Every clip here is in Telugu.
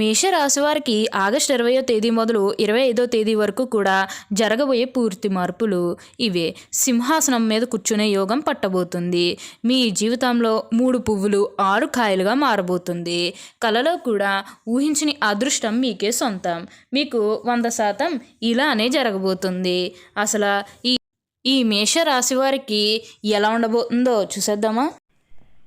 మేషరాశివారికి ఆగస్టు ఇరవయో తేదీ మొదలు ఇరవై ఐదో తేదీ వరకు కూడా జరగబోయే పూర్తి మార్పులు ఇవే. సింహాసనం మీద కూర్చునే యోగం పట్టబోతుంది. మీ జీవితంలో మూడు పువ్వులు ఆరు కాయలుగా మారబోతుంది. కలలో కూడా ఊహించని అదృష్టం మీకే సొంతం. మీకు వంద శాతం ఇలానే జరగబోతుంది. అసలు ఈ ఈ మేషరాశి వారికి ఎలా ఉండబోతుందో చూసేద్దామా?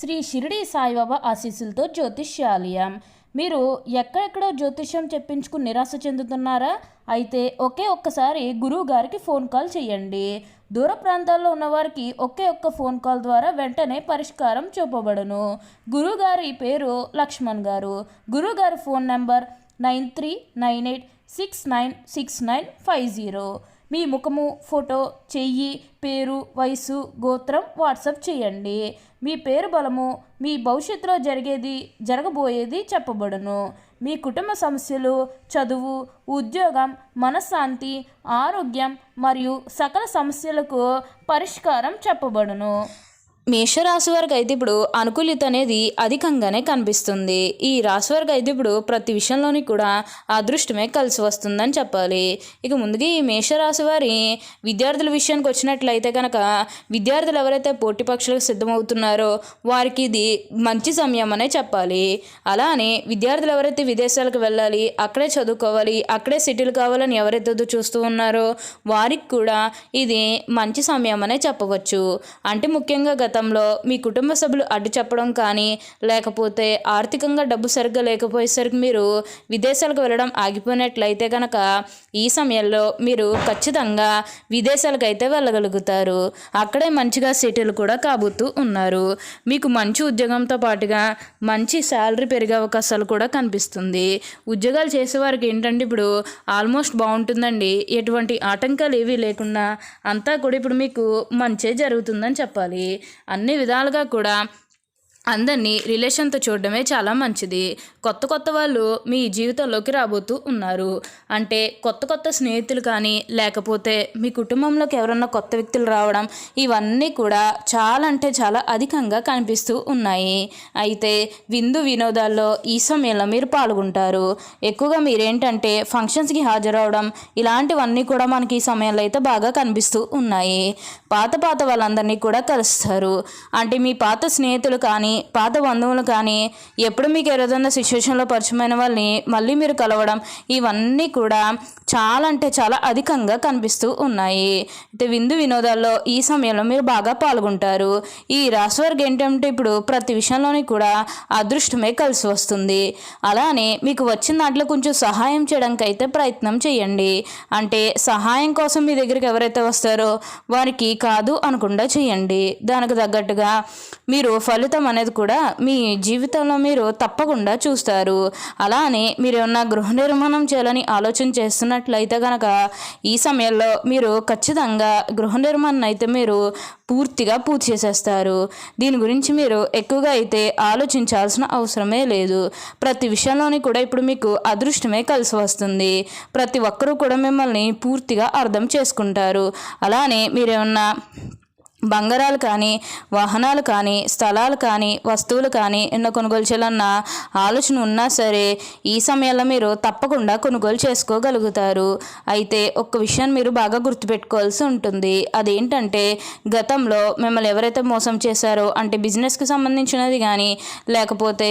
శ్రీ షిరిడి సాయిబాబా ఆశీస్సులతో జ్యోతిష్యాలయం. మీరు ఎక్కడెక్కడో జ్యోతిష్యం చెప్పించుకుని నిరాశ చెందుతున్నారా? అయితే ఒకే ఒక్కసారి గురువు గారికి ఫోన్ కాల్ చేయండి. దూర ప్రాంతాల్లో ఉన్నవారికి ఒకే ఒక్క ఫోన్ కాల్ ద్వారా వెంటనే పరిష్కారం చూపబడును. గురువు గారి పేరు లక్ష్మణ్ గారు. గురువు గారి phone number nine three nine eight six nine six nine five zero. మీ ముఖము ఫోటో చెయ్యి పేరు వయసు గోత్రం వాట్సాప్ చేయండి. మీ పేరు బలము మీ భవిష్యత్తులో జరిగేది జరగబోయేది చెప్పబడును. మీ కుటుంబ సమస్యలు చదువు ఉద్యోగం మనశ్శాంతి ఆరోగ్యం మరియు సకల సమస్యలకు పరిష్కారం చెప్పబడును. మేషరాశి వారికి అయితే ఇప్పుడు అనుకూలిత అనేది అధికంగానే కనిపిస్తుంది. ఈ రాశి వారికి అయితే ఇప్పుడు ప్రతి విషయంలోని కూడా అదృష్టమే కలిసి వస్తుందని చెప్పాలి. ఇక ముందుగా ఈ మేషరాశి వారి విద్యార్థుల విషయానికి వచ్చినట్లయితే కనుక విద్యార్థులు ఎవరైతే పోటీ పక్షులకు సిద్ధమవుతున్నారో వారికి ఇది మంచి సమయం అనే చెప్పాలి. అలానే విద్యార్థులు ఎవరైతే విదేశాలకు వెళ్ళాలి అక్కడే చదువుకోవాలి అక్కడే సిటీలు కావాలని ఎవరైతే చూస్తూ ఉన్నారో వారికి కూడా ఇది మంచి సమయం అనే చెప్పవచ్చు. అంటే ముఖ్యంగా గత గతంలో మీ కుటుంబ సభ్యులు అడ్డు చెప్పడం కానీ లేకపోతే ఆర్థికంగా డబ్బు సరిగ్గా లేకపోయేసరికి మీరు విదేశాలకు వెళ్ళడం ఆగిపోయినట్లయితే కనుక ఈ సమయంలో మీరు ఖచ్చితంగా విదేశాలకు అయితే వెళ్ళగలుగుతారు. అక్కడే మంచిగా సెటిల్ కూడా కాబోతూ ఉన్నారు. మీకు మంచి ఉద్యోగంతో పాటుగా మంచి శాలరీ పెరిగే అవకాశాలు కూడా కనిపిస్తుంది. ఉద్యోగాలు చేసేవారికి ఏంటంటే ఇప్పుడు ఆల్మోస్ట్ బాగుంటుందండి. ఎటువంటి ఆటంకాలు ఏవీ లేకుండా అంతా కూడా ఇప్పుడు మీకు మంచే జరుగుతుందని చెప్పాలి. అన్ని విధాలుగా కూడా అందరినీ రిలేషన్తో చూడడమే చాలా మంచిది. కొత్త కొత్త వాళ్ళు మీ జీవితంలోకి రాబోతూ ఉన్నారు. అంటే కొత్త కొత్త స్నేహితులు కానీ లేకపోతే మీ కుటుంబంలోకి ఎవరన్నా కొత్త వ్యక్తులు రావడం ఇవన్నీ కూడా చాలా అంటే చాలా అధికంగా కనిపిస్తూ ఉన్నాయి. అయితే విందు వినోదాల్లో ఈ సమయంలో మీరు పాల్గొంటారు. ఎక్కువగా మీరేంటంటే ఫంక్షన్స్కి హాజరవడం ఇలాంటివన్నీ కూడా మనకి ఈ సమయంలో అయితే బాగా కనిపిస్తూ ఉన్నాయి. పాత పాత వాళ్ళందరినీ కూడా కలుస్తారు. అంటే మీ పాత స్నేహితులు కానీ పాత బంధువులు కానీ ఎప్పుడు మీకు ఏదైనా సిచ్యువేషన్లో పరిచయమైన వాళ్ళని మళ్ళీ మీరు కలవడం ఇవన్నీ కూడా చాలా అంటే చాలా అధికంగా కనిపిస్తూ ఉన్నాయి. అయితే విందు వినోదాల్లో ఈ సమయంలో మీరు బాగా పాల్గొంటారు. ఈ రాశి వారికి ఏంటంటే ఇప్పుడు ప్రతి విషయంలోని కూడా అదృష్టమే కలిసి వస్తుంది. అలానే మీకు వచ్చిన దాంట్లో కొంచెం సహాయం చేయడానికి అయితే ప్రయత్నం చేయండి. అంటే సహాయం కోసం మీ దగ్గరికి ఎవరైతే వస్తారో వారికి కాదు అనకుండా చేయండి. దానికి తగ్గట్టుగా మీరు ఫలితం అనేది కూడా మీ జీవితంలో మీరు తప్పకుండా చూస్తారు. అలానే మీరు ఏమన్నా గృహ నిర్మాణం చేయాలని ఆలోచన చేస్తున్నట్లయితే కనుక ఈ సమయంలో మీరు ఖచ్చితంగా గృహ నిర్మాణం అయితే మీరు పూర్తిగా పూర్తి చేసేస్తారు. దీని గురించి మీరు ఎక్కువగా అయితే ఆలోచించాల్సిన అవసరమే లేదు. ప్రతి విషయంలోని కూడా ఇప్పుడు మీకు అదృష్టమే కలిసి వస్తుంది. ప్రతి ఒక్కరూ కూడా మిమ్మల్ని పూర్తిగా అర్థం చేసుకుంటారు. అలానే మీరేమన్నా బంగారాలు కానీ వాహనాలు కానీ స్థలాలు కానీ వస్తువులు కానీ ఎన్నో కొనుగోలు చేయాలన్న ఆలోచన ఉన్నా సరే ఈ సమయంలో మీరు తప్పకుండా కొనుగోలు చేసుకోగలుగుతారు. అయితే ఒక్క విషయాన్ని మీరు బాగా గుర్తుపెట్టుకోవాల్సి ఉంటుంది. అదేంటంటే గతంలో మిమ్మల్ని ఎవరైతే మోసం చేశారో అంటే బిజినెస్కి సంబంధించినది కానీ లేకపోతే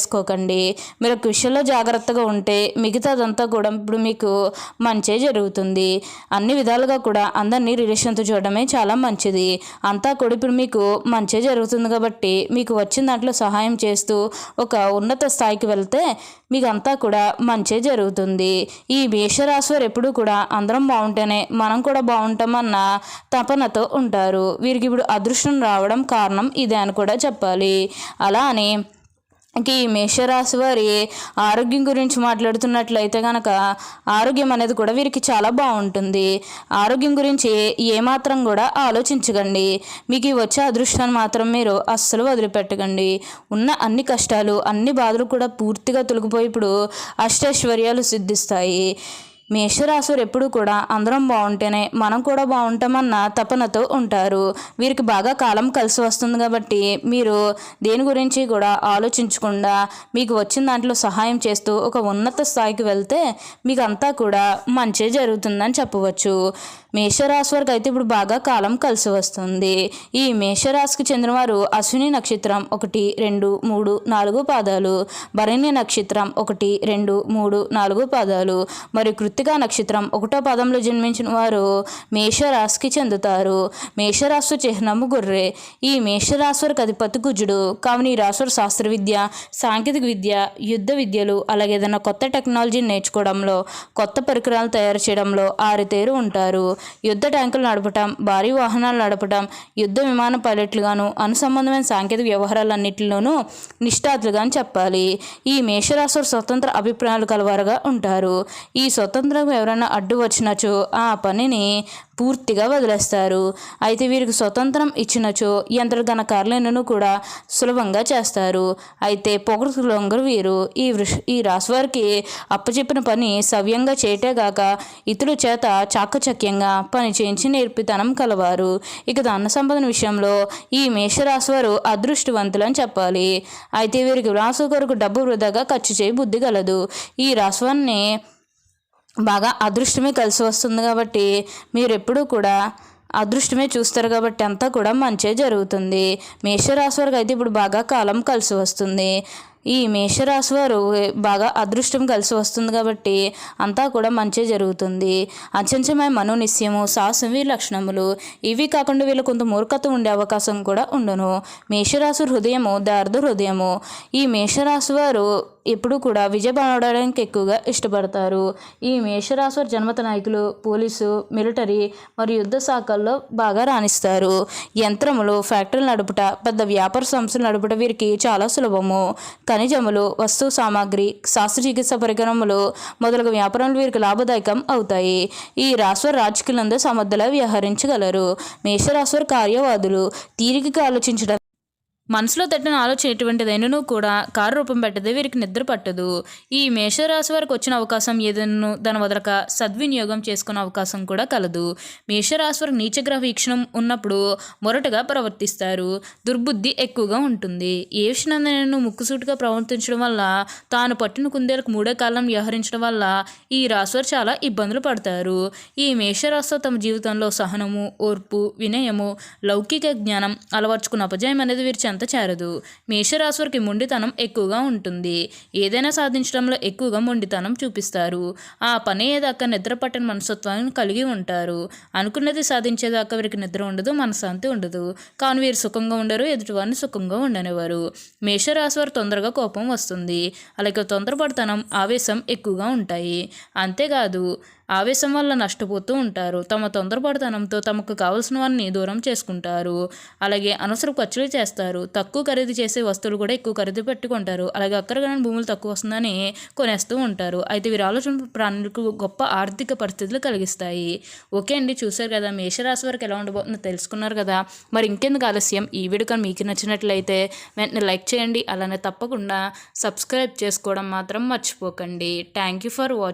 చేసుకోకండి. మీరు ఒక విషయంలో జాగ్రత్తగా ఉంటే మిగతాదంతా కూడా ఇప్పుడు మీకు మంచే జరుగుతుంది. అన్ని విధాలుగా కూడా అందరినీ రిలేషన్తో చూడడమే చాలా మంచిది. అంతా కూడా ఇప్పుడు మీకు మంచే జరుగుతుంది కాబట్టి మీకు వచ్చిన దాంట్లో సహాయం చేస్తూ ఒక ఉన్నత స్థాయికి వెళ్తే మీకు అంతా కూడా మంచే జరుగుతుంది. ఈ మేషరాశి వారు ఎప్పుడు కూడా అందరం బాగుంటేనే మనం కూడా బాగుంటామన్న తపనతో ఉంటారు. వీరికి ఇప్పుడు అదృష్టం రావడం కారణం ఇదే అని కూడా చెప్పాలి. అలా అని ఈ మేషరాశి వారి ఆరోగ్యం గురించి మాట్లాడుతున్నట్లయితే కనుక ఆరోగ్యం అనేది కూడా వీరికి చాలా బాగుంటుంది. ఆరోగ్యం గురించి ఏమాత్రం కూడా ఆలోచించకండి. మీకు ఈ వచ్చే అదృష్టాన్ని మాత్రం మీరు అస్సలు వదిలిపెట్టకండి. ఉన్న అన్ని కష్టాలు అన్ని బాధలు కూడా పూర్తిగా తొలగిపోయి ఇప్పుడు అష్టైశ్వర్యాలు సిద్ధిస్తాయి. మేషరాశులు ఎప్పుడు కూడా అందరం బాగుంటేనే మనం కూడా బాగుంటామన్న తపనతో ఉంటారు. వీరికి బాగా కాలం కలిసి వస్తుంది కాబట్టి మీరు దేని గురించి కూడా ఆలోచించకుండా మీకు వచ్చిన దాంట్లో సహాయం చేస్తూ ఒక ఉన్నత స్థాయికి వెళ్తే మీకు అంతా కూడా మంచి జరుగుతుందని చెప్పవచ్చు. మేషరాశి వారికి అయితే ఇప్పుడు బాగా కాలం కలిసి వస్తుంది. ఈ మేషరాశికి చెందినవారు అశ్విని నక్షత్రం ఒకటి రెండు మూడు నాలుగు పాదాలు. భరణి నక్షత్రం ఒకటి రెండు మూడు నాలుగు పాదాలు. మరియు కృత్తికా నక్షత్రం. ఒకటో పదంలో జన్మించిన వారు మేషరాశికి చెందుతారు. మేషరాశి చిహ్నము గొర్రె. ఈ మేషరాశి వారికి అధిపతి కావుని కావున ఈ శాస్త్ర విద్య సాంకేతిక విద్య యుద్ధ విద్యలు అలాగే ఏదైనా కొత్త టెక్నాలజీని నేర్చుకోవడంలో కొత్త పరికరాలు తయారు చేయడంలో ఆరితేరు ఉంటారు. యుద్ధ ట్యాంకులు నడపటం భారీ వాహనాలు నడపటం యుద్ధ విమాన పైలట్లుగాను అనుసంబంధమైన సాంకేతిక వ్యవహారాలన్నింటిలోనూ నిష్ఠాతులుగాను చెప్పాలి. ఈ మేషరాశులు స్వతంత్ర అభిప్రాయాలు కలవారుగా ఉంటారు. ఈ స్వతంత్ర ఎవరైనా అడ్డు వచ్చినచో ఆ పనిని పూర్తిగా వదిలేస్తారు. అయితే వీరికి స్వతంత్రం ఇచ్చినచో యంత్రగణ కార్లను కూడా సులభంగా చేస్తారు. అయితే పొగరు వీరు. ఈ వృష ఈ రాశి వారికి అప్పచెప్పిన పని సవ్యంగా చేయటేగాక ఇతరుల చేత చాకచక్యంగా పని చేయించి నేర్పితనం కలవారు. ఇక ధన సంపదన విషయంలో ఈ మేషరాశి వారు అదృష్టవంతులు చెప్పాలి. అయితే వీరికి రాసు కొరకు డబ్బు వృధాగా ఖర్చు చేయి బుద్ధి గలదు. ఈ రాశివారిని బాగా అదృష్టమే కలిసి వస్తుంది కాబట్టి మీరు ఎప్పుడూ కూడా అదృష్టమే చూస్తారు కాబట్టి అంతా కూడా మంచే జరుగుతుంది. మేషరాశి వారికి అయితే ఇప్పుడు బాగా కాలం కలిసి వస్తుంది. ఈ మేషరాశి వారు బాగా అదృష్టం కలిసి వస్తుంది కాబట్టి అంతా కూడా మంచి జరుగుతుంది. అచంచమైన మనోనిశ్యము సాహసం వీరి లక్షణములు ఇవి కాకుండా వీళ్ళు కొంత మూర్ఖత ఉండే అవకాశం కూడా ఉండను. మేషరాశి హృదయము దార్ధ హృదయము. ఈ మేషరాశి వారు ఎప్పుడు కూడా విజయపడడానికి ఎక్కువగా ఇష్టపడతారు. ఈ మేషరాశి జన్మత నాయకులు పోలీసు మిలిటరీ మరియు యుద్ధ శాఖల్లో బాగా రాణిస్తారు. యంత్రములు ఫ్యాక్టరీలు నడుపుట పెద్ద వ్యాపార సంస్థలు నడుపుట వీరికి చాలా సులభము. ఖనిజములు వస్తు సామాగ్రి శాస్త్రచికిత్స పరికరములు మొదలగు వ్యాపారాలు వీరికి లాభదాయకం అవుతాయి. ఈ రాశివారి రాజకీయాలందు సమర్థలా వ్యవహరించగలరు. మేషరాశివారి కార్యవాదులు తీరికగా ఆలోచించడం మనసులో తట్టిన ఆలోచన ఎటువంటిదైనను కూడా కారు రూపం పెట్టదే వీరికి నిద్ర పట్టదు. ఈ మేషరాశి వారికి వచ్చిన అవకాశం ఏదైనా దాని వదలక సద్వినియోగం చేసుకునే అవకాశం కూడా కలదు. మేషరాశి వారికి నీచగ్రహ వీక్షణం ఉన్నప్పుడు మొరటగా ప్రవర్తిస్తారు. దుర్బుద్ధి ఎక్కువగా ఉంటుంది. ఏ విషయాన్ని ముక్కుసూటిగా ప్రవర్తించడం వల్ల తాను పట్టిన కుందేలకు మూడో కాలం వ్యవహరించడం వల్ల ఈ రాశివారు చాలా ఇబ్బందులు పడతారు. ఈ మేషరాశి తమ జీవితంలో సహనము ఓర్పు వినయము లౌకిక జ్ఞానం అలవర్చుకున్న అపజయం అనేది వీరి చెంత చేరదు. మేషరాశి వారికి మొండితనం ఎక్కువగా ఉంటుంది. ఏదైనా సాధించడంలో ఎక్కువగా మొండితనం చూపిస్తారు. ఆ పని ఏదాకా నిద్ర పట్టని మనస్తత్వాన్ని కలిగి ఉంటారు. అనుకున్నది సాధించేదాకా వీరికి నిద్ర ఉండదు మనశ్శాంతి ఉండదు. కానీ వీరు సుఖంగా ఉండరు ఎదుటివారిని సుఖంగా ఉండనివారు మేషరాశి వారు తొందరగా కోపం వస్తుంది. అలాగే తొందరపడతనం ఆవేశం ఎక్కువగా ఉంటాయి. అంతేకాదు ఆవేశం వల్ల నష్టపోతూ ఉంటారు. తమ తొందరపడతనంతో తమకు కావలసిన వారిని దూరం చేసుకుంటారు. అలాగే అనవసర ఖర్చులు చేస్తారు. తక్కువ ఖరీదు చేసే వస్తువులు కూడా ఎక్కువ ఖరీదు పెట్టుకుంటారు. అలాగే అక్కడగానే భూములు తక్కువ వస్తుందని కొనేస్తూ ఉంటారు. అయితే వీరి ఆలోచన ప్రాణులకు గొప్ప ఆర్థిక పరిస్థితులు కలిగిస్తాయి. ఓకే అండి చూశారు కదా మేషరాశి వరకు ఎలా ఉండబోతుందో తెలుసుకున్నారు కదా. మరి ఇంకెందుకు ఆలస్యం? ఈ వీడియో కానీ మీకు నచ్చినట్లయితే వెంటనే లైక్ చేయండి. అలానే తప్పకుండా సబ్స్క్రైబ్ చేసుకోవడం మాత్రం మర్చిపోకండి. Thank you for watching